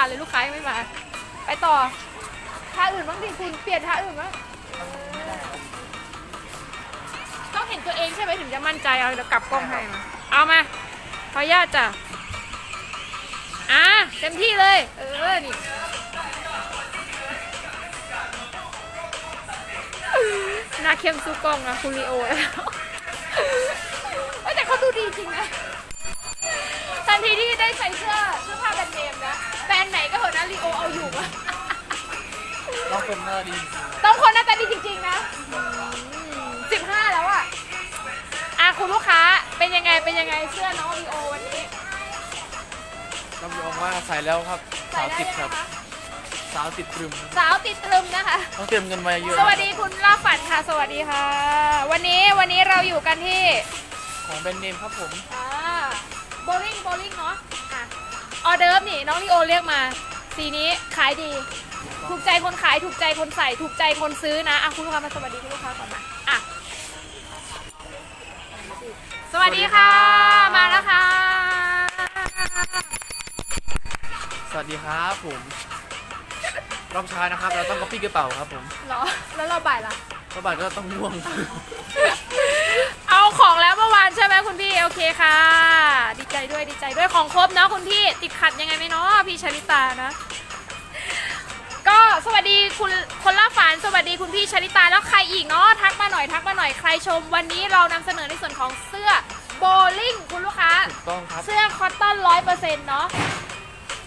มาเลยลูกค้ายังไม่มา ไปต่อท่าอื่นบ้างดิคุณเปลี่ยนท่าอื่นบ้างต้องเห็นตัวเองใช่ไหมถึงจะมั่นใจเอาเดี๋ยวกลับกล้องให้มาเอามาขออนุญาตจ้ะอะเต็มที่เลย เออนี่หน้าเข้มสู้กล้องนะคุณลีโอแล้วแต่เขาดูดีจริงนะทันทีที่ได้ใส่เสื้อเสื้อผ้าแบรนด์เนมนะ แบรนด์ไหนก็เหอะนะลีโอเอาอยู่อะน้องคนหน้าดีจริงต้องคนหน้าตาดีจริงๆนะสิบห้าแล้วอะอะคุณลูกค้าเป็นยังไงเป็นยังไงเสื้อน้องลีโอวันนี้ๆรับรองว่าใส่แล้วครับใส่สาวได้ติดไหมครับคะสาวติดตรึม สาวติดตรึมนะคะ ต้องเตรียมเงินมาเยอะ สวัสดีคุณลาฝันค่ะ สวัสดีค่ะ วันนี้วันนี้เราอยู่กันที่ ของแบรนด์เนมครับผมอ่าโบลิ่งโบลิ่งเนาะอะ ออเดิร์ฟนี่น้องลีโอเรียกมา สีนี้ขายดี ถูกใจคนขายถูกใจคนใส่ ถูกใจคนซื้อนะอะคุณลูกค้ามาสวัสดีคุณลูกค้าก่อนมาอะสวัสดีค่ะ มาแล้วค่ะ สวัสดีครับผมรอบเช้านะครับ เราต้องก๊อปปี้กระเป๋าครับผมเหรอ แล้วเราบ่ายล่ะกระเป๋าก็ต้องง่วง เอาของแล้วเมื่อวานใช่ไหมคุณพี่โอเคค่ะ ดีใจด้วยดีใจด้วยของครบเนาะคุณพี่ติดขัดยังไงไหมเนาะพี่ชลิตานะ ก็สวัสดีคุณคนล่าฝันสวัสดีคุณพี่ชลิตาแล้วใครอีกเนาะทักมาหน่อยทักมาหน่อยใครชม วันนี้เรานำเสนอในส่วนของเสื้อโบลิ่งคุณลูกค้าถูกต้องครับเสื้อคอตตอนร้อยเปอร์เซ็นต์เนาะ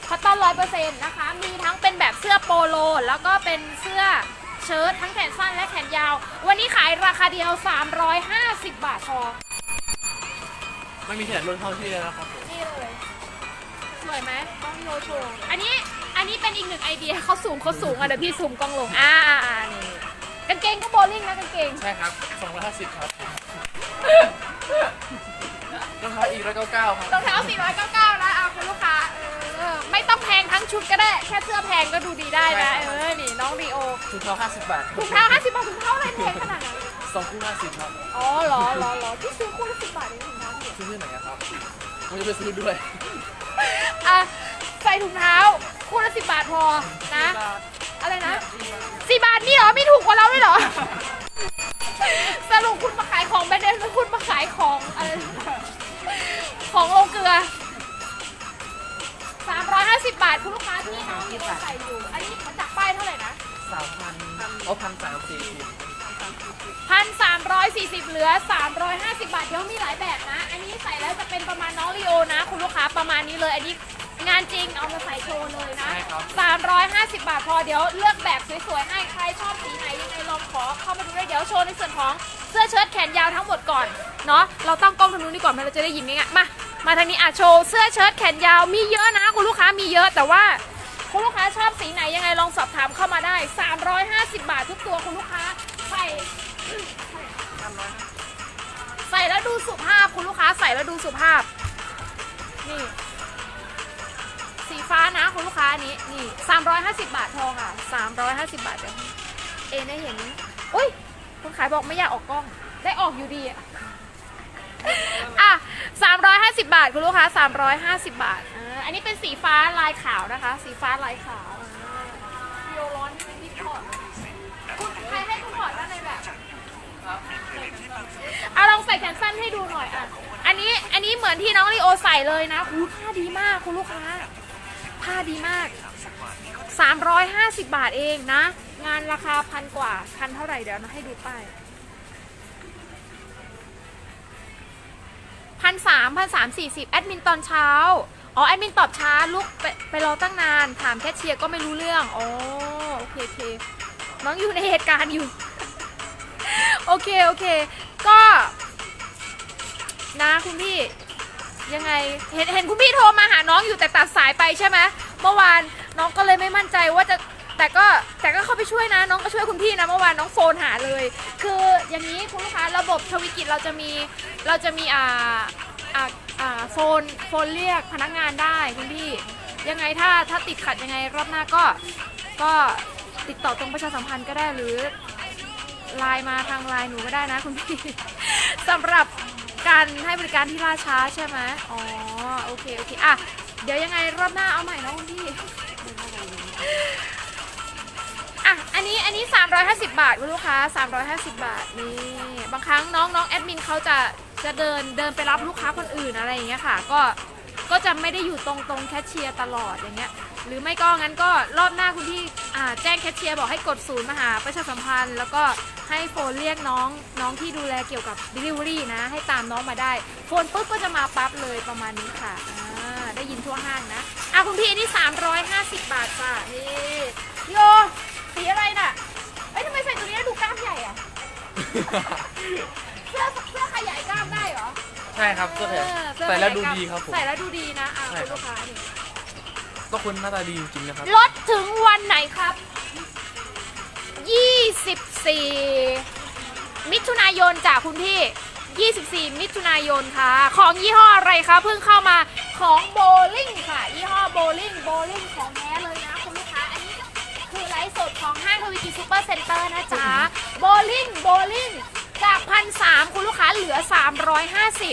คอตตอนร้อยเปอร์เซ็นต์นะคะ มีทั้งเป็นแบบเสื้อโปโล แล้วก็เป็นเสื้อเชิ้ตทั้งแขนสั้นและแขนยาว วันนี้ขายราคาเดียว 350 บาทพอ ไม่มีขนาดรุ่นเท่าที่แล้วนะครับผมนี่เลยสวยไหมกล้องโยโชว์อันนี้อันนี้เป็นอีกหนึ่งไอเดียเขาสูงเขาสูงอะเดี๋ยวพี่ซูมกล้องลงอ่าอ่าอ่านี่กางเกงก็โบลิ่งนะกางเกงใช่ครับ250ครับรองเท้าอีก199ครับรองเท้า499นะเอาคุณลูกค้าเออไม่ต้องแพงทั้งชุดก็ได้ แค่เสื้อแพงก็ดูดีได้นะเออนี่น้องรีโอถุงเท้า50บาทถุงเท้า50บาทถุงเท้าอะไรแพงขนาดนั้นสองคู่50ครับอ๋อเหรอเหรอเหรอพี่ซื้อคู่ละสิบบาทเองถุงเท้าพี่ ซื้อที่ไหนอะครับผมจะไปซื้อด้วยอะใส่ถุงเท้า คู่ละสิบบาทพอนะ อะไรนะสี่บาทนี่เหรอไม่ถูกกว่าเราเลยเหรอ สรุปคุณมาขายของแบรนด์เนมหรือคุณมาขายของอะไรของโรงเกลือ 350 บาทคุณลูกค้าที่น้องมีใส่อยู่ อันนี้จากป้ายเท่าไหร่นะสามพันเอาพันสามสี่สิบ พันสามร้อยสี่สิบเหลือสามร้อยห้าสิบบาทเดี๋ยวมีหลายแบบนะ อันนี้ใส่แล้วจะเป็นประมาณน้องลีโอนะ คุณลูกค้าประมาณนี้เลย อันนี้งานจริงเอามาใส่โชว์เลยนะใช่ครับสามร้อยห้าสิบบาทพอเดี๋ยวเลือกแบบสวยๆให้ใครชอบสีไหนยังไงลองขอเข้ามาดูได้เดี๋ยวโชว์ในส่วนของเสื้อเชิ้ตแขนยาวทั้งหมดก่อนเนาะเราตั้งกล้องทางนู้นดีก่อนเพื่อเราจะได้ยินง่ายๆมามาทางนี้อะโชว์เสื้อเชิ้ตแขนยาวมีเยอะนะ คุณลูกค้ามีเยอะแต่ว่าคุณลูกค้าชอบสีไหนยังไงลองสอบถามเข้ามาได้ 350 บาททุกตัวคุณลูกค้า ใส่ใส่แล้วดูสุภาพคุณลูกค้าใส่แล้วดูสุภาพ นี่ สีฟ้านะคุณลูกค้าอันนี้นี่350บาทพองค่ะ350บาทเดี๋ยวเอได้เห็นอุ้ยคนขายบอกไม่อยากออกกล้อง ได้ออกอยู่ดีอะอะ350บาทคุณลูกค้า350บาทอ่าอันนี้เป็นสีฟ้าลายขาวนะคะ สีฟ้าลายขาวอ่าเดียวร้อนไม่พี่อคุณใครให้คุณถอดด้านในแบบ เอาลองใส่แขนสั้นให้ดูหน่อยอะ อันนี้อันนี้เหมือนที่น้องลีโอใส่เลยนะหูผ้าดีมากคุณลูกค้า ผ้าดีมาก 350 บาทเองนะ งานราคาพันกว่าพันเท่าไหร่เดี๋ยวนะให้ดูป้ายพันสามพันสามสี่สิบแอดมินตอนเช้า อ๋อ แอดมินตอบช้าลูกไปไปรอตั้งนาน ถามแคชเชียร์ก็ไม่รู้เรื่อง อ๋อ โอเคโอเคน้องอยู่ในเหตุการณ์อยู่ โอเค โอเค ก็ นะคุณพี่ ยังไง เห็นเห็นคุณพี่โทรมาหาน้องอยู่แต่ตัดสายไปใช่ไหมเมื่อวานน้องก็เลยไม่มั่นใจว่าจะแต่ก็แต่ก็เข้าไปช่วยนะ น้องก็ช่วยคุณพี่นะเมื่อวานน้องโฟนหาเลย คืออย่างนี้คุณลูกค้าระบบทวิกิจเราจะมีเราจะมีอ่าอ่าอ่าโฟนโฟนเรียกพนักงานได้คุณพี่ ยังไงถ้าถ้าติดขัดยังไงรอบหน้าก็ก็ติดต่อตรงประชาสัมพันธ์ก็ได้หรือ ไลน์มาทางไลน์หนูก็ได้นะคุณพี่ สำหรับการให้บริการที่ล่าช้าใช่ไหมอ๋อโอเคโอเคอะเดี๋ยวยังไงรอบหน้าเอาใหม่นะคุณพี่อะอันนี้อันนี้ 350 บาทคุณลูกค้า 350 บาทนี่บางครั้งน้องน้องแอดมินเขาจะจะเดินเดินไปรับลูกค้าคนอื่นอะไรอย่างเงี้ยค่ะ ก็ก็จะไม่ได้อยู่ตรงตรงแคชเชียร์ตลอดอย่างเงี้ย หรือไม่ก็งั้นก็รอบหน้าคุณพี่อ่าแจ้งแคชเชียร์บอกให้กดศูนย์มาหาประชาสัมพันธ์ แล้วก็ให้โฟนเรียกน้องน้องที่ดูแลเกี่ยวกับ Delivery นะ ให้ตามน้องมาได้ โฟนปุ๊บก็จะมาปั๊บเลยประมาณนี้ค่ะอ่าได้ยินทั่วห้างนะอะคุณพี่อันนี้ 350 บาทค่ะนี่โยสีอะไรน่ะเอ้ยทำไมใส่ตัวนี้แล้วดูกล้ามใหญ่อะเสื้อเสื้อขยายกล้ามได้เหรอใช่ครับก็เออเสื้อใส่แล้วดูขยายกามดีครับผมใส่แล้วดูดีนะอะใช่คุณครับลูกค้านี่ ก็คุณหน้าตาดีจริงๆนะครับ ลดถึงวันไหนครับ 24 มิถุนายนจากคุณพี่ 24 มิถุนายนค่ะ ของยี่ห้ออะไรคะเพิ่งเข้ามาของโบลิ่งค่ะ ยี่ห้อโบลิ่งโบลิ่งของแท้เลยนะคุณลูกค้า อันนี้คือไลฟ์สดของห้างทวีกิซูเปอร์เซ็นเตอร์นะจ๊ะโบลิ่งโบลิ่งจากพันสามคุณลูกค้าเหลือ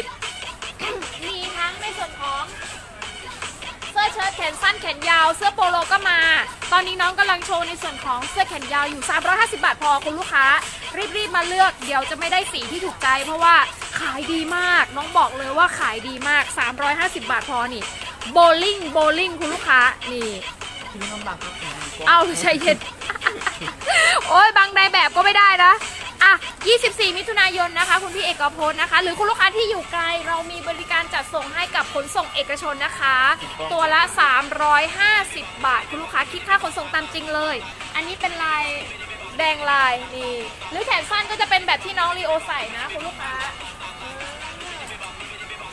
350 มีทั้งในส่วนของ สื้อเชิ้ตแขนสั้นแขนยาว เสื้อโปโลก็มา ตอนนี้น้องกำลังโชว์ในส่วนของเสื้อแขนยาวอยู่ 350 บาทพอคุณลูกค้า รีบๆมาเลือกเดี๋ยวจะไม่ได้สีที่ถูกใจ เพราะว่าขายดีมาก น้องบอกเลยว่าขายดีมาก 350 บาทพอนี่โบลิ่งโบลิ่งคุณลูกค้านี่ที่นี่ลำบากครับผมดีกว่าเอาใจเย็นโอ้ยบางในแบบก็ไม่ได้นะอะ 24 มิถุนายนนะคะ คุณพี่เอกพจน์นะคะ หรือคุณลูกค้าที่อยู่ไกลเรามีบริการจัดส่งให้กับขนส่งเอกชนนะคะ ตัวละ 350 บาท คุณลูกค้าคิดค่าขนส่งตามจริงเลย อันนี้เป็นลายแดงลายนี่หรือแขนสั้นก็จะเป็นแบบที่น้องลีโอใส่นะคุณลูกค้าใค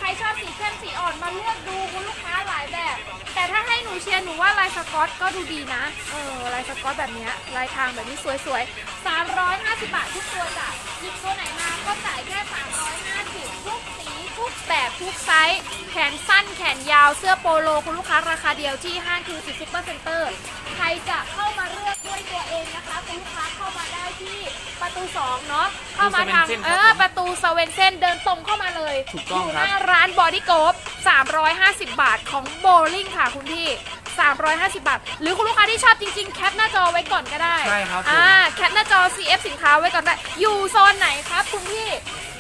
รชอบสีเข้มสีอ่อนมาเลือกดูคุณลูกค้าหลายแบบ แต่ถ้าให้หนูเชียร์หนูว่าลายสกอตก็ดูดีนะ เออลายสกอตแบบนี้ลายทางแบบนี้สวยๆ350 บาททุกตัวจ้ะหยิบตัวไหนมาก็จ่ายแค่350 แบบทุกไซส์แขนสั้นแขนยาวเสื้อโปโล คุณลูกค้าราคาเดียวที่ห้างคือซิปเปอร์เซ็นเตอร์ใครจะเข้ามาเลือกด้วยตัวเองนะคะ คุณลูกค้าเข้ามาได้ที่ประตู2เนาะเข้ามาทางเออประตูสเวนเซนเดินตรงเข้ามาเลยถูกต้องยู่ครับหน้าร้านบอดี้โกฟ350 บาทของโบลิ่งค่ะคุณพี่350 บาท หรือคุณลูกค้าที่ชอบจริง ๆ แคปหน้าจอไว้ก่อนก็ได้ ใช่ครับผมอ่า แคปหน้าจอ CF สินค้าไว้ก่อนได้ อยู่โซนไหนครับคุณพี่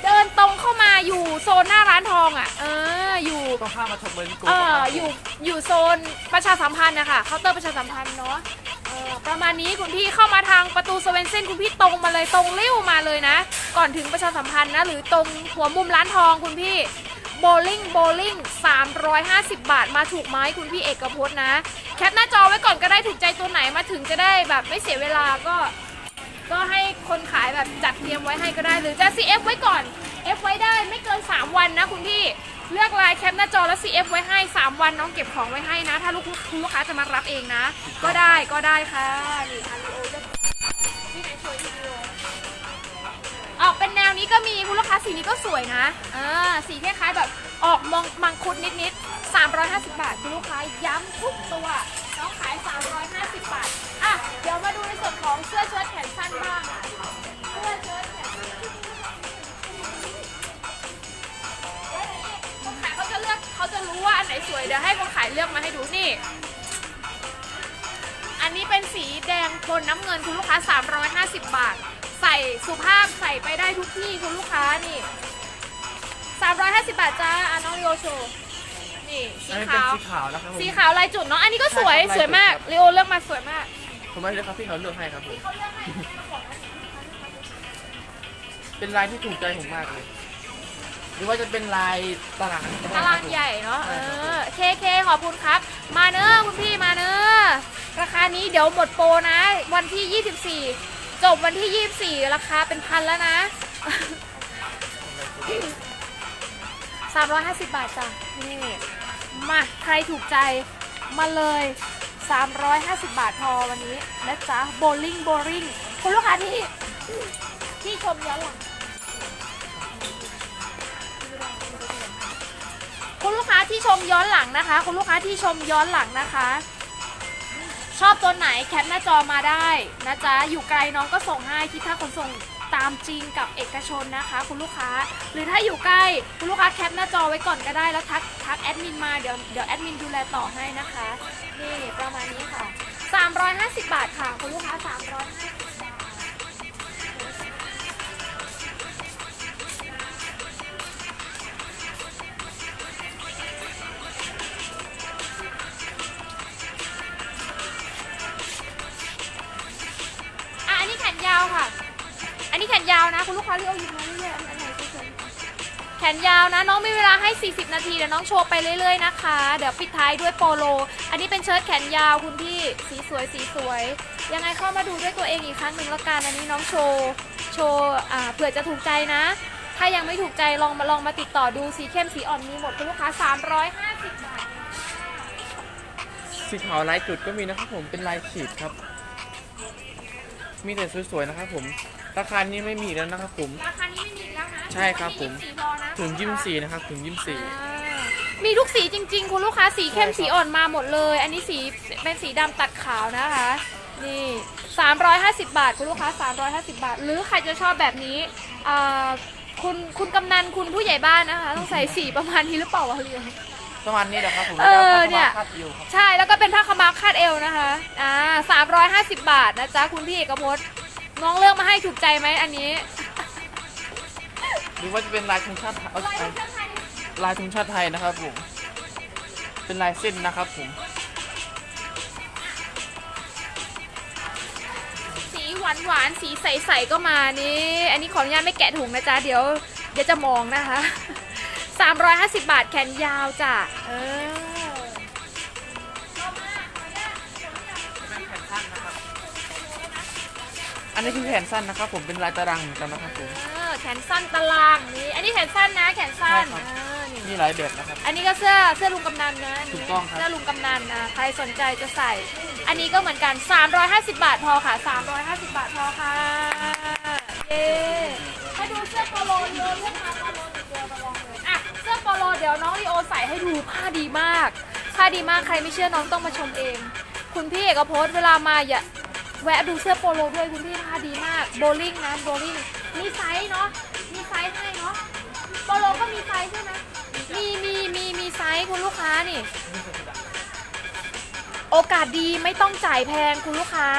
เดินตรงเข้ามาอยู่โซนหน้าร้านทองอะ เอออยู่ ต้องข้ามมาชมเบอร์นิโก้เอคอรับอยู่อยู่โซนประชาสัมพันธ์นะคะเคาน์เตอร์ประชาสัมพันธ์เนาะเออประมาณนี้คุณพี่เข้ามาทางประตูสเวนเซนคุณพี่ตรงมาเลยตรงเลี้ยวมาเลยนะ ก่อนถึงประชาสัมพันธ์นะ หรือตรงหัวมุมร้านทองคุณพี่โบลิ่งโบลิ่ง350 บาทมาถูกไหมคุณพี่เอกพจน์นะ แคปหน้าจอไว้ก่อนก็ได้ถูกใจตัวไหนมาถึงจะได้แบบไม่เสียเวลาก็ ก็ให้คนขายแบบจัดเตรียมไว้ให้ก็ได้หรือจะ CF ไว้ก่อน F ไว้ได้ไม่เกิน 3 วันนะคุณพี่เลือกลายแคปหน้าจอแล้ว CF ไว้ให้ 3 วันน้องเก็บของไว้ให้นะ ถ้าลูกคุณลูกค้าจะมารับเองนะ ก็ได้ก็ได้ค่ะนี่อันโอจะที่ไหนช่วยวิดีโอออกเป็นแนวนี้ก็มีคุณลูกค้าสีนี้ก็สวยนะอ่าสีคล้ายๆแบบออกมองมังคุดนิดๆ350 บาทคุณลูกค้าย้ำทุกตัวน้องขาย 350 บาท เดี๋ยวมาดูในส่วนของเสื้อเชิ้ตแขนสั้นบ้างเสื้อเชิ้ตแขนสั้นคนขายเขาจะเลือกเขาจะรู้ว่าอันไหนสวยเดี๋ยวให้คนขายเลือกมาให้ดูนี่ อันนี้เป็นสีแดงโทนน้ำเงินคุณลูกค้า 350 บาท ใส่สุภาพใส่ไปได้ทุกที่คุณลูกค้านี่350 บาทจ้าอะน้องโยโชว์นี่สีอันนี้เป็นขาว สีขาวนะครับผม สีขาวลายจุดเนาะ อันนี้ก็สวย ใช่ครับสวยมากลายจุดครับเลโอเลือกมาสวยมาก ผมไม่เลือกครับพี่เขาเลือกให้ครับผมเขาเลือกให้เป็นลายที่ถูกใจผมมากเลย หรือว่าจะเป็นลายตารางก็ได้ตารางคบผม ใหญ่เนาะ เอใช่ครับผมอเคเคขอบคุณครับ มาเนอะคุณพี่มาเนอะราคานี้เดี๋ยวหมดโปรนะ วันที่ 24 จบวันที่ 24 ราคาเป็นพันแล้วนะ 350 บาทจ้ะ นี่ มา ใครถูกใจ มาเลย 350 บาทพอวันนี้นะจ๊ะโบลิ่งโบลิ่งคุณลูกค้าที่ที่ชมย้อนหลังคุณลูกค้าที่ชมย้อนหลังนะคะ คุณลูกค้าที่ชมย้อนหลังนะคะ ชอบตัวไหนแคปหน้าจอมาได้นะจ๊ะอยู่ไกลน้องก็ส่งให้คิดค่าขนส่ง ตามจริงกับเอกชนนะคะ คุณลูกค้า หรือถ้าอยู่ใกล้คุณลูกค้าแคปหน้าจอไว้ก่อนก็ได้แล้วทักทักแอดมินมาเดี๋ยวเดี๋ยวแอดมินดูแลต่อให้นะคะ นี่ประมาณนี้ค่ะ 350 บาทค่ะ คุณลูกค้า350 นี้แขนยาวนะ คุณลูกค้าเลือกหยิบมาเรื่อยๆอันไหนสวยๆแขนยาวนะ น้องมีเวลาให้ 40 นาทีเดี๋ยวน้องโชว์ไปเรื่อยๆนะคะ เดี๋ยวปิดท้ายด้วยโปโล อันนี้เป็นเชิ้ตแขนยาวคุณพี่สีสวยสีสวย ยังไงเข้ามาดูด้วยตัวเองอีกครั้งหนึ่งละกันอันนี้น้องโชว์โชว์อ่าเผื่อจะถูกใจนะ ถ้ายังไม่ถูกใจลองมาลองมาติดต่อดูสีเข้มสีอ่อนมีหมดคุณลูกค้า 350 บาทสีขาวลายจุดก็มีนะครับผมเป็นลายขีดครับ มีแต่สวยๆนะครับผม ราคานี้ไม่มีแล้วนะครับผม ราคานี้ไม่มีอีกแล้วนะใช่ครับผม ยี่สิสี่พอนะถึงยิ้มสีนะครับถึงยิ้มสีอ่ามีทุกสีจริง ๆ คุณลูกค้าสีเข้มใช่ครับ สีอ่อนมาหมดเลย อันนี้สีเป็นสีดำตัดขาวนะคะ นี่ 350 บาท คุณลูกค้า 350 บาท หรือใครจะชอบแบบนี้อ่าคุณคุณกำนันคุณผู้ใหญ่บ้านนะคะ ต้องใส่สีประมาณนี้หรือเปล่าวะเรียนประมาณนี้แหละครับผมเออเนี่ย คาดเอวครับ ใช่แล้วก็เป็นผ้าขาวม้าคาดเอวนะคะ อ่า350บาทนะจ๊ะ คุณพี่เอกพจน์ น้องเลือกมาให้ถูกใจไหมอันนี้ หรือว่าจะเป็นลายธงชาติไทยเอาเอาลายธงชาติไทยนะครับผม เป็นลายเส้นนะครับผม สีหวานหวานๆสีใสๆก็มานี่ อันนี้ขออนุญาตไม่แกะถุงนะจ๊ะ เดี๋ยวเดี๋ยวจะมองนะคะ 350 บาทแขนยาวจ้ะเออ อันนี้คือแขนสั้นนะครับผมเป็นลายตารางเหมือนกันนะครับผม เออแขนสั้นตารางนี่อันนี้แขนสั้นนะ แขนสั้นใช่ครับ เออนี่มีหลายแบบนะครับ อันนี้ก็เสื้อเสื้อลุงกำนันนะนนี้ถูกต้องครับ เสื้อลุงกำนันนะใครสนใจจะใส่ อันนี้ก็เหมือนกัน 350 บาทพอค่ะ 350 บาทพอค่ะเย้มาดูเสื้อโปโลเยอะเลือกมาโปโลติดเดียวมาลองเลยอะเสื้อโปโลเดี๋ยวน้องลีโอใส่ให้ดูผ้าดีมากผ้าดีมากใครไม่เชื่อน้องต้องมาชมเอง คุณพี่เอกพจน์เวลามาอย่า แวะดูเสื้อโปโลด้วยคุณพี่ผ้าดีมากโบลิ่งนะโบลิ่งมีไซส์เนาะมีไซส์ให้เนาะโปโลก็มีไซส์ใช่ไหมมีมีมีมีไซส์คุณลูกค้านี่ โอกาสดีไม่ต้องจ่ายแพงคุณลูกค้า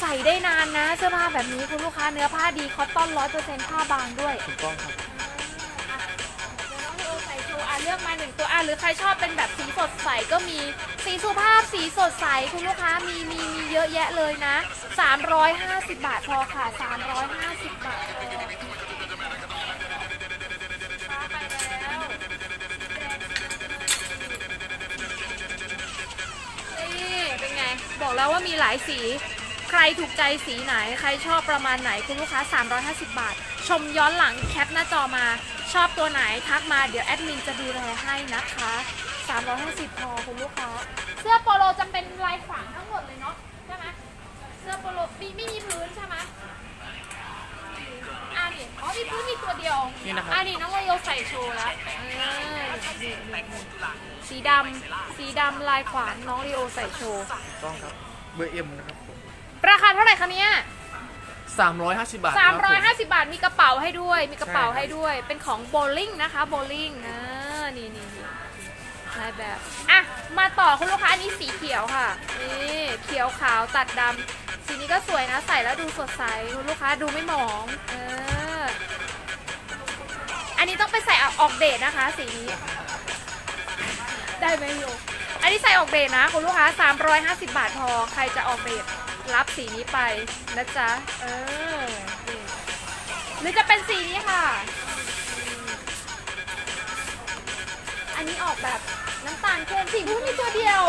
ใส่ได้นานนะ เสื้อผ้าแบบนี้คุณลูกค้าเนื้อผ้าดีคอตตอนร้อยเปอร์เซ็นต์ผ้าบางด้วยถูกต้องครับ ลือกมาหนึ่งตัวอะหรือใครชอบเป็นแบบสีสดใสก็มีสีสุภาพสีสดใสคุณลูกค้ามีมีมีเยอะแยะเลยนะ 350 บาทพอค่ะ 350 บาทพอฟ้าไปแล้วนี่เป็นไงบอกแล้วว่ามีหลายสี ใครถูกใจสีไหน ใครชอบประมาณไหน คุณลูกค้า 350 บาท ชมย้อนหลังแคปหน้าจอมา ชอบตัวไหนทักมาเดี๋ยวแอดมินจะดูแลให้นะคะ 350 พอคุณลูกค้า เสื้อโปโลจะเป็นลายขวางทั้งหมดเลยเนาะใช่ไหมเสื้อโปโลมีไม่มีพื้นใช่ไหมอ่านี่อ๋อมีพื้นมีตัวเดียวนี่นะครับ อ่านี่น้องโรโยใส่โชว์แล้วเออนี่สีดำสีดำลายขวางน้องลีโอใส่โชว์ถูกต้องครับ เบอร์เอ็มนะครับผมราคาเท่าไหร่คะเนี่ย 350 บาทคสามบร้อยผห้าสิบบาทมีกระเป๋าให้ด้วย มีกระเป๋าใช่ครับให้ด้วย เป็นของโบลิ่งนะคะโบลิ่งนะนี่นี่นี่ลายแบบ อะ มาต่อคุณลูกค้าอันนี้สีเขียวค่ะ นี่เขียวขาวตัดดำสีนี้ก็สวยนะ ใส่แล้วดูสดใสคุณลูกค้าดูไม่หมองเอออันนี้ต้องไปใส่ออกเดทนะคะ สีนี้ ได้ไหมโยอันนี้ใส่ออกเดทนะคุณลูกค้า 350 บาทพอ ใครจะออกเดท รับสีนี้ไปนะจ๊ะ เออ หรือจะเป็นสีนี้ค่ะ อันนี้ออกแบบน้ำตาลเข้มสีพื้นมีตัวเดียว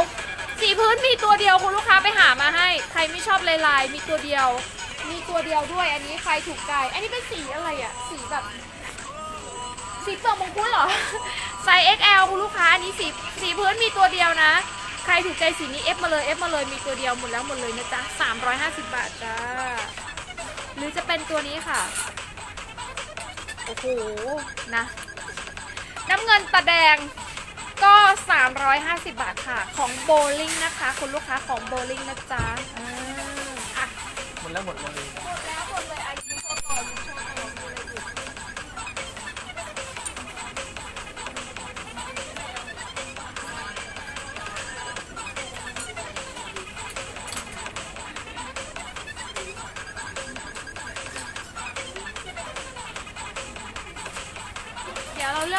สีพื้นมีตัวเดียวคุณลูกค้าไปหามาให้ ใครไม่ชอบลายลายมีตัวเดียว มีตัวเดียวด้วย อันนี้ใครถูกใจ อันนี้เป็นสีอะไรอะสีแบบสีเปลือกมงคุดเหรอไซส์ XL คุณลูกค้า อันนี้สีสีพื้นมีตัวเดียวนะ ใครถูกใจสีนี้ F มาเลย F มาเลยมีตัวเดียวหมดแล้วหมดเลยนะจ๊ะ350 บาทจ้า หรือจะเป็นตัวนี้ค่ะ โอ้โห นะ น้ำเงินตาแดงก็ 350 บาทค่ะ ของโบลิ่งนะคะ คุณลูกค้าของโบลิ่งนะจ๊ะอ่าอะ หมดแล้วหมดเลย หมดแล้ว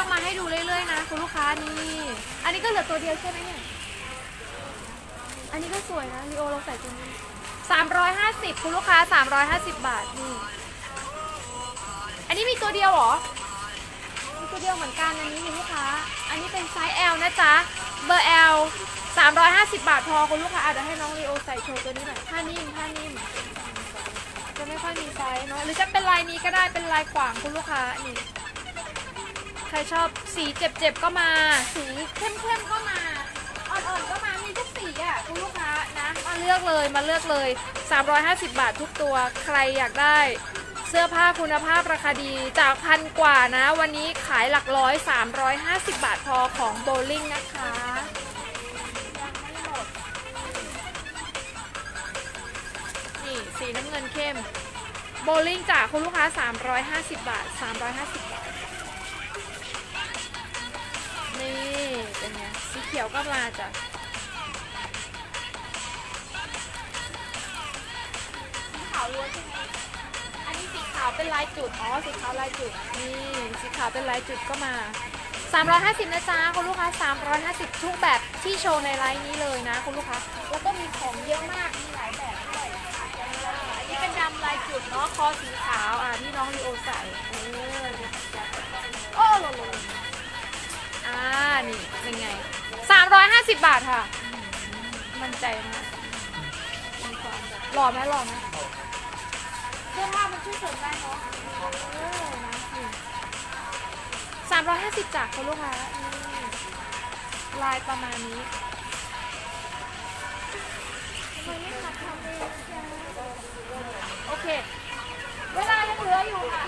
อกมาให้ดูเรื่อยๆนะคุณลูกค้านี่ อันนี้ก็เหลือตัวเดียวใช่ไหมเนี่ย อันนี้ก็สวยนะลีโอเราใส่ตัวนี้350คุณลูกค้า350บาทนี่ อันนี้มีตัวเดียวเหรอ มีตัวเดียวเหมือนกันอันนี้คุณลูกค้า อันนี้เป็นไซส์ L นะจ๊ะ เบอร์ L 350บาทพอคุณลูกค้าอาจจะให้น้องลีโอใส่โชว์ตัวนี้หน่อยผ้านิ่มผ้านิ่มจะไม่ค่อยมีไซส์เนาะ หรือจะเป็นลายนี้ก็ได้เป็นลายขวางคุณลูกค้านี่ รชอบสีเจ็บๆก็มา สีเข้มๆก็มา อ่อนๆก็มา มีทุกสีอะคุณลูกค้านะ มาเลือกเลยมาเลือกเลย 350 บาททุกตัว ใครอยากได้เสื้อผ้าคุณภาพราคาดีจากพันกว่านะ วันนี้ขายหลักร้อย 350 บาทพอของโบลิ่งนะคะยังไม่หมดนี่สีน้ำเงินเข้มโบลิ่งจากคุณลูกค้า 350 บาท 350 ยวก็มาจ้ะสีขาวล้วนใช่ไหมอันนี้สีขาวเป็นลายจุด อ๋อ สีขาวลายจุด นี่สีขาวเป็นลายจุดก็มา 350นะจ๊ะคุณลูกค้า350 ทุกแบบที่โชว์ในไลน์นี้เลยนะคุณลูกค้า แล้วก็มีของเยอะมาก มีหลายแบบด้วยอันนี้เป็นดำลายจุดเนาะ คอสีขาว อะที่น้องลีโอใส่เออโอ้โหอ่า นี่เป็นไง 350 บาทค่ะ มั่นใจมากมีความแบบหล่อไหมหล่อไหมเสื้อผ้ามันช่วยเสริมได้เนาะเออนะนี่350จากคุณลูกค้านี่ลายประมาณนี้ทำไมไม่ทำทำเองจ๊ะโอเค เวลายังเหลืออยู่ค่ะ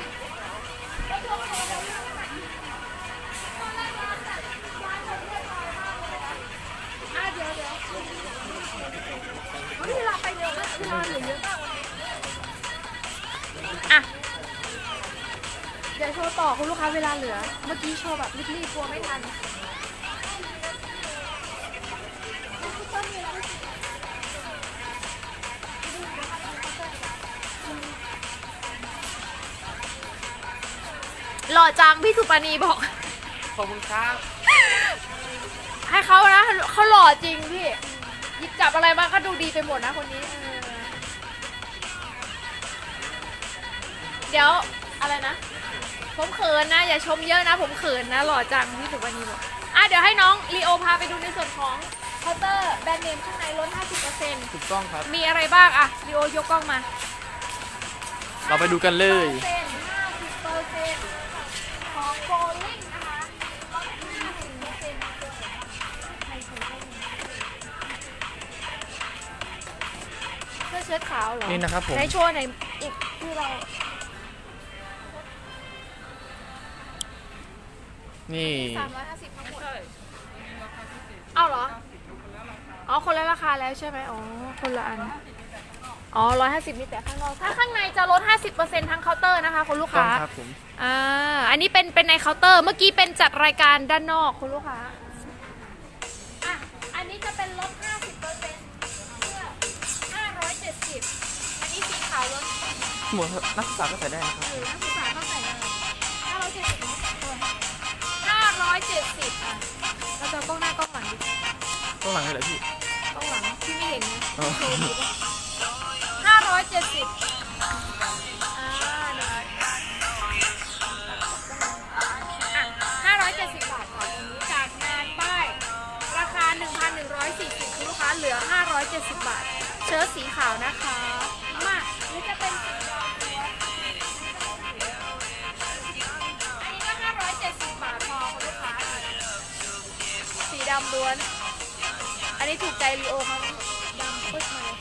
เวลาเหลือ เมื่อกี้โชว์แบบรีบๆกลัวไม่ทันหล่อจังพี่สุปณีบอก ขอบคุณครับ ให้เขานะเขาหล่อจริงพี่หยิบจับอะไรมาก็ดูดีไปหมดนะคนนี้เออเดี๋ยวอะไรนะ ผมเขินนะ อย่าชมเยอะนะ ผมเขินนะ หล่อจังพี่สุวรรณีบอกอะเดี๋ยวให้น้องลีโอพาไปดูในส่วนของเคาน์เตอร์แบรนด์เนมข้างในลด 50%ถูกต้องครับ มีอะไรบ้างอะลีโอยกกล้องมาเราไปดูกันเลย 50%ของโบลิ่งนะคะลด50%เสื้อเชิ้ตขาวเหรอนี่นะครับผมในโชว์ไหนอีกที่เรา นี่ สามร้อยห้าสิบทั้งหมดเอาเหรอ อ๋อ คนละราคาแล้วใช่ไหมอ๋อ คนละอัน อ๋อร้อยห้าสิบมีแต่ข้างนอก ถ้าข้างในจะลดห้าสิบเปอร์เซ็นต์ทั้งเคาน์เตอร์นะคะคุณลูกต้องค้า ครับผมอ่า อันนี้เป็นเป็นในเคาน์เตอร์ เมื่อกี้เป็นจัดรายการด้านนอกคุณลูกค้า อะ อันนี้จะเป็นลด50เปอร์เซ็นต์เพื่อ570อันนี้สีขาวลดหมวกนักศึกษาก็ใส่ได้นะครับ หรือนักศึกษาเข้าใส่เหลังเลยเหรอพี่กล้องหลังที่ไม่เห็นไงอ๋อห้าร้อยเจ็ดสิบห้าร้อยเจ็ดสิบบาทค่ะตรงนี้จากงานป้าย ราคา1,140คุณลูกค้าเหลือ570บาท เชิ้ตสีขาวนะคะ มาหรือจะเป็นสีดำล้ว นนี้ถูกใจลีโอเขาไดำปึ๊รมาเลย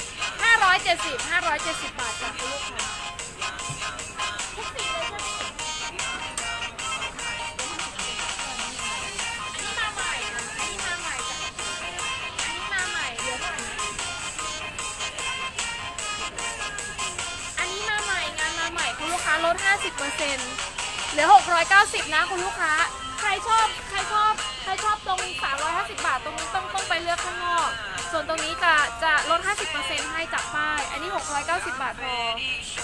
ห้าร้อยเจ็ดสิบห้าร้อยเจ็ดสิบบาทจากคุณลูกค้านี่มาใหม่นะนนี้มาใหม่จันนี้มาใหม่เดี๋ยวก่อนนะอันนี้มาใหม่งานมาใหม่คุณลูกค้าลดห้าสิบเปอร์เซ็นต์เหลือหกร้อยเก้าสิบนะคุณลูกค้า ใครชอบใครชอบ ง 350 บาท ตรงนี้ต้องต้องไปเลือกข้างนอก ส่วนตรงนี้จะจะลด 50%ให้จากป้าย อันนี้ 690 บาทพอ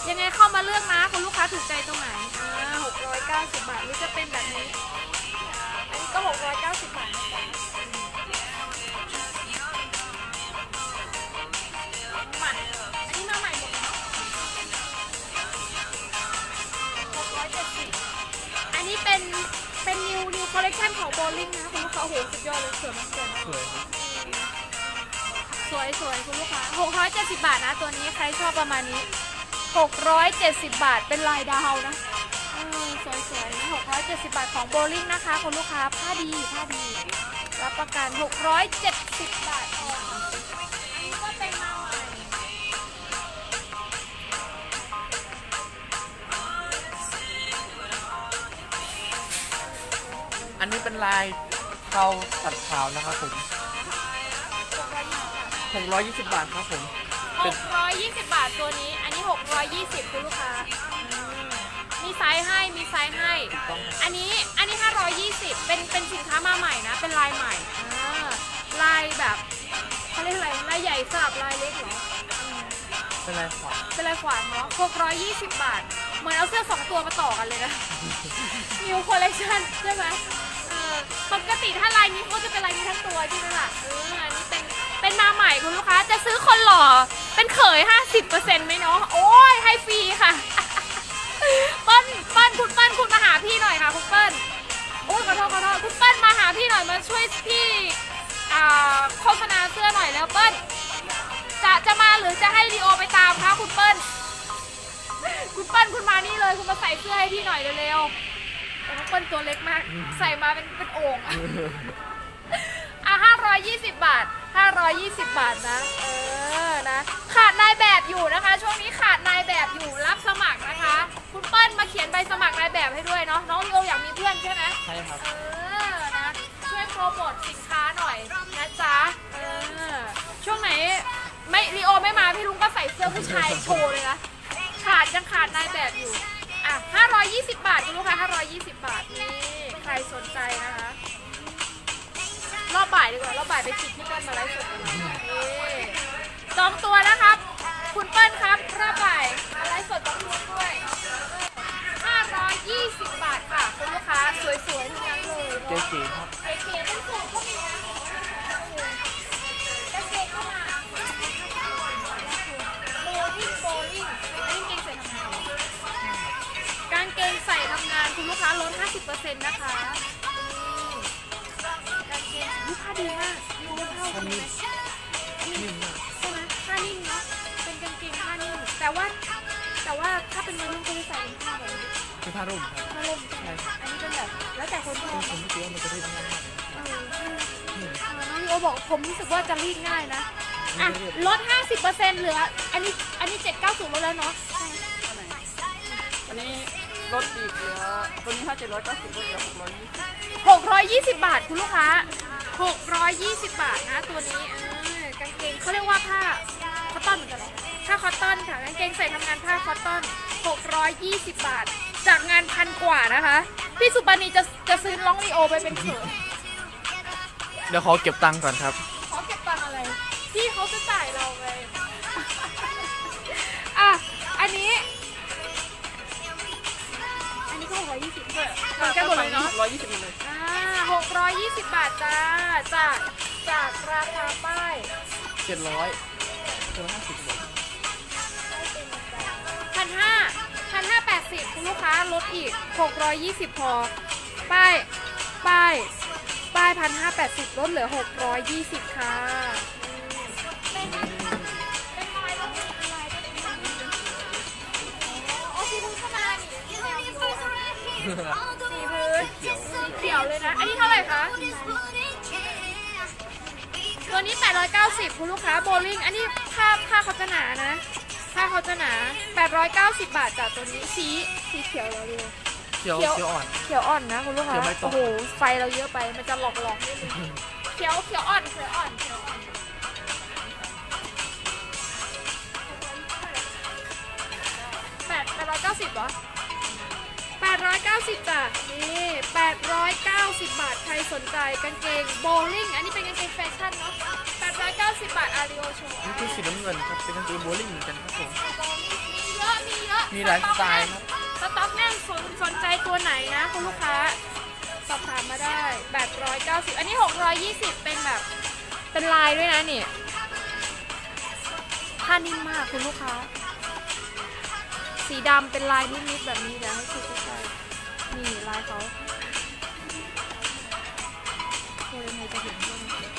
ยังไงเข้ามาเลือกนะคุณลูกค้าถูกใจตรงไหนอ่า690 บาทหรือจะเป็นแบบนี้ อันนี้ก็ 690 บาทเหมือนกันใหม่อันนี้มาใหม่หมดเลยเนาะ670อันนี้เป็นเป็น new new collection ของ bowling นะคุ โอ้โหสุดยอดเลยสวยมากสวยมากสวยครับสวยสวยคุณลูกค้า670 บาทนะตัวนี้ใครชอบประมาณนี้ 670 บาทเป็นลายดาวนะเออสวยสวย670 บาทของโบลิ่งนะคะคุณลูกค้าผ้าดีผ้าดีรับประกัน 670 บาทพออันนี้ก็เป็นมาใหม่อันนี้เป็นลาย เทาตัดขาวนะครับผม620 บาทครับผม เป็น 620 บาทตัวนี้ อันนี้ 620คุณลูกค้าอืมมีไซส์ให้ มีไซส์ให้ ต้องอันนี้อันนี้ 520 เป็นเป็นสินค้ามาใหม่นะ เป็นลายใหม่อ่าลายแบบเขาเรียกอะไรลายใหญ่สลับลายเล็กเหรออืมเป็นลายขวาเป็นลายขวานเนาะ620 บาท เหมือนเอาเสื้อสองตัวมาต่อกันเลยนะ New Collection ใช่ไหมเออปกติถ้าลายนี้เขาจะเป็นลายนี้ทั้งตัวใช่ไหมล่ะเอออันนี้เป็นเป็นมาใหม่คุณลูกค้า จะซื้อคนหล่อ เป็นเขย 50%ไหมเนาะโอ้ยให้ฟรีค่ะเปิ้ลเปิ้ลคุณเปิ้ลคุณมาหาพี่หน่อยค่ะคุณเปิ้ลโอ้ยขอโทษขอโทษคุณเปิ้ลมาหาพี่หน่อยมาช่วยพี่อ่าโฆษณาเสื้อหน่อยแล้วเปิ้ลจะจะมาหรือจะให้ลีโอไปตามคะคุณเปิ้ล คุณเปิ้ลคุณมานี่เลยคุณมาใส่เสื้อให้พี่หน่อยเร็วๆโอ้คุณเปิ้ลตัวเล็กมาก ใส่มาเป็นเป็นโอ่งอะ520บาท520บาทนะ เออนะ ขาดนายแบบอยู่นะคะ ช่วงนี้ขาดนายแบบอยู่รับสมัครนะคะ คุณเปิ้ลมาเขียนใบสมัครนายแบบให้ด้วยเนาะน้องลีโออยากมีเพื่อนใช่ไหมใช่ครับ เออนะช่วยโปรโมทสินค้าหน่อยนะจ๊ะเออช่วงไหนไม่ลีโอไม่มาพี่ลุงก็ใส่เสื้อผู้ชายโชว์เลยนะ ขาดยังขาดนายแบบอยู่ อะ 520 บาทคุณลูกค้า520 บาทนี่ใครสนใจนะคะ รอบบ่ายดีกว่ารอบบ่ายไปคิดที่เปิ้ลมาไลฟ์สดกันนี่จองตัวนะครับ คุณเปิ้ลครับ รอบบ่ายมาไลฟ์สดกับคุณด้วย 520 บาทค่ะ คุณลูกค้าสวยๆทั้งนั้นเลยเจ๊เนาะเก๋ครับไอเกียร์ต้องสูงก็มีนะ ลูกค้าลด 50%นะคะนี่กางเกงลูกค้าดีมากดูเท่ากันไหมนิ่มมากใช่ไหมผ้านิ่มเนาะเป็นกางเกงผ้านิ่มแต่ว่าแต่ว่าถ้าเป็นวัยรุ่นก็จะใส่เป็นผ้าแบบนี้เป็นผ้าร่มครับผ้าล่มใช่ไหมอันนี้เป็นแบบแล้วแต่คนชอบผมคิดว่ามันจะได้ง่ายมากเออใช่นี่อ่าน้องลีโอบอกผมรู้สึกว่าจะรีดง่ายนะอะนี่เรียบลด 50%เหลือ อันนี้อันนี้790ลดแล้วเนาะอันนี้ ลดอีกเหลือตัวนี้ถ้าเจ็ดร้อยเก้าสิบลดเหลือหกร้อยยี่สิบ620 บาทคุณลูกค้า 620 บาทนะตัวนี้เออกางเกงเขาเรียกว่าผ้าคอตตอนเหมือนกันเหรอผ้าคอตตอนค่ะกางเกงใส่ทำงานผ้าคอตตอน 620 บาท จากงานพันกว่านะคะ พี่สุปานีจะจะซื้อน้องลีโอไปเป็นเขินเดี๋ยวขอเก็บตังค์ก่อนครับ เหมือนกันหมดเลยเนาะร้อยยี่สิบเลยอ่าหกร้อยยี่สิบบาทจ้า จากจากราคาป้าย700 750บาทพันห้าพันห้าแปดสิบคุณลูกค้าลดอีกหกร้อยยี่สิบพอ ป้าย ป้าย ป้ายพันห้าแปดสิบลดเหลือหกร้อยยี่สิบค่ะ สีเขียวเลยนะ อันนี้เท่าไหร่คะ ตัวนี้ 890 คุณลูกค้าโบลิ่ง อันนี้ผ้าผ้าเขาจะหนานะ ผ้าเขาจะหนา 890 บาทจากตัวนี้ สี สีเขียวเราดูเขียวเขียวเขียวอ่อน เขียวอ่อนนะคุณลูกค้าเขียวไม่ตรงโอ้โห ไฟเราเยอะไป มันจะหลอกหลอกนิดนึงเขียวเขียวอ่อนเขียวอ่อนเขียวอ่อนแปดแปดร้อยเก้าสิบเหรอ 890จ้ะนี่890 บาท ใครสนใจกางเกงโบลิ่ง อันนี้เป็นกางเกงแฟชั่นเนาะ890 บาท อาริโอโชว์นี่คือสีน้ำเงินครับ เป็นกางเกงโบว์ลิ่งเหมือนกันครับผม มีเยอะ มีเยอะมีหลายสไตล์ครับ สต็อกแน่นสนสนใจตัวไหนนะคุณลูกค้า สอบถามมาได้ 890 อันนี้ 620 เป็นแบบ เป็นลายด้วยนะนี่ผ้านิ่มมากคุณลูกค้า สีดำเป็นลายนิดๆแบบนี้เดี๋ยวให้คุณใกล้ๆ นี่ลายเขาโอ้ยยังไงจะเห็นด้วยนะ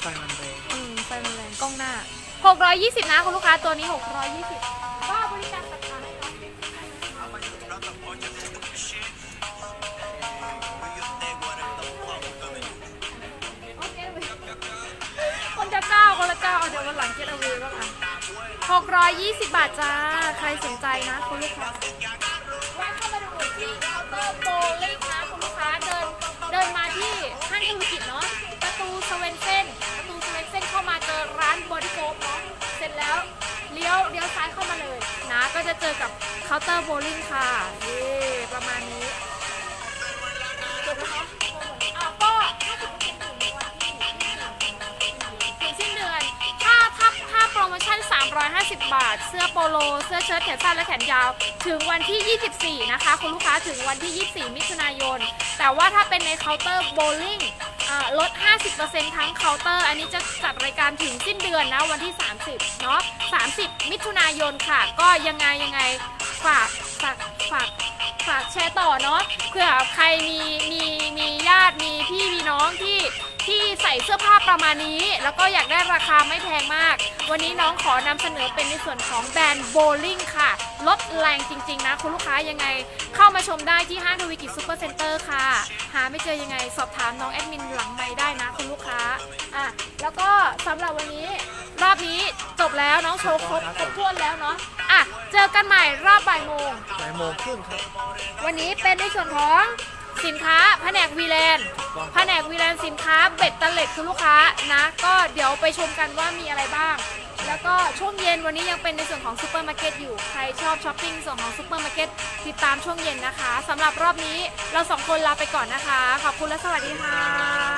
ไฟมันแรง อืมไฟมันแรงกล้องหน้า 620 นะคุณลูกค้าตัวนี้ 620ก็บริการตัดขาให้เนาะโอเคเว้ยคนจะเจ้าคนละเจ้าเอาเดี๋ยววันหลังเก็ตเอาไว้บ้างอะ620 บาทจ้า ใครสนใจนะคุณลูกค้า ที่เคาน์เตอร์โบลิ่งนะคุณลูกค้าเดินเดินมาที่ห้างธุรกิจเนาะประตูสเวนเซนประตูสเวนเซนเข้ามาเจอร้านบอดี้โกฟเนาะเสร็จแล้วเลี้ยวเลี้ยวซ้ายเข้ามาเลยนะก็จะเจอกับเคาน์เตอร์โบลิ่งค่ะนี่ประมาณนี้จบแล้วเนาะ มชั่น 350 บาท เสื้อโปโล เสื้อเชิ้ตแขนสั้นและแขนยาว ถึงวันที่ 24 นะคะ คุณลูกค้าถึงวันที่ 24 มิถุนายน แต่ว่าถ้าเป็นในเคาน์เตอร์โบลิ่งลด 50%ทั้งเคาน์เตอร์ อันนี้จะจัดรายการถึงสิ้นเดือนนะ วันที่ 30 เนาะ 30 มิถุนายนค่ะ ก็ยังไงยังไงฝากฝากฝาก ฝากแชร์ต่อเนาะเผื่อใครมีมีมีญาติมีพี่มีน้องที่ที่ใส่เสื้อผ้าประมาณนี้ แล้วก็อยากได้ราคาไม่แพงมาก วันนี้น้องขอนำเสนอเป็นในส่วนของแบรนด์โบลิ่งค่ะ ลดแรงจริง ๆ นะ คุณลูกค้ายังไง เข้ามาชมได้ที่ห้างทวีกิจซูเปอร์เซ็นเตอร์ค่ะ หาไม่เจอยังไงสอบถามน้องแอดมินหลังไมได้นะคุณลูกค้าอะแล้วก็สำหรับวันนี้ รอบนี้จบแล้วน้องโชว์ครบครบถ้วนแล้วเนาะอะเจอกันใหม่รอบบ่ายโมง บ่ายโมงครึ่งครับ วันนี้เป็นในส่วนของสินค้าแผนกวีแลนด์ต้องแผนกวีแลนด์สินค้าเบ็ดเตล็ดคุณลูกค้านะ ก็เดี๋ยวไปชมกันว่ามีอะไรบ้าง แล้วก็ช่วงเย็นวันนี้ยังเป็นในส่วนของซูเปอร์มาร์เก็ตอยู่ ใครชอบช้อปปิ้งส่วนของซูเปอร์มาร์เก็ตติดตามช่วงเย็นนะคะสำหรับรอบนี้เราสองคนลาไปก่อนนะคะ ขอบคุณและสวัสดีค่ะ